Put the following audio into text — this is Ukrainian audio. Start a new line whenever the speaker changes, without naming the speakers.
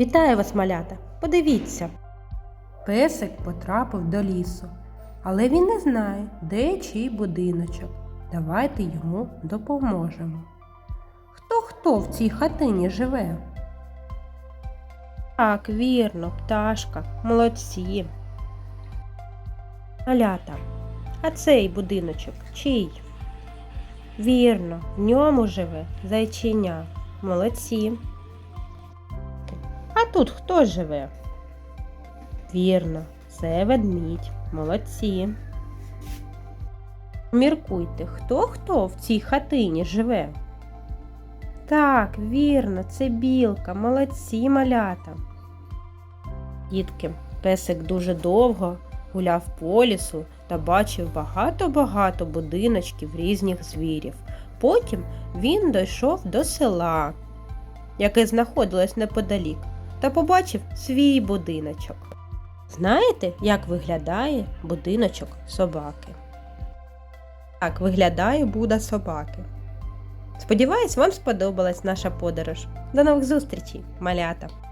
Вітаю вас, малята! Подивіться. Песик потрапив до лісу, але він не знає, де чий будиночок. Давайте йому допоможемо. Хто хто в цій хатині живе? Так, вірно, пташка, молодці. Малята, а цей будиночок чий? Вірно, в ньому живе зайчиня. Молодці. Тут хто живе? Вірно, це ведмідь. Молодці. Міркуйте, хто хто в цій хатині живе? Так, вірно, це білка, молодці малята. Дітки, песик дуже довго гуляв по лісу та бачив багато-багато будиночків різних звірів. Потім він дійшов до села, яке знаходилось неподалік, та побачив свій будиночок. Знаєте, як виглядає будиночок собаки? Так виглядає буда собаки. Сподіваюсь, вам сподобалась наша подорож. До нових зустрічей, малята!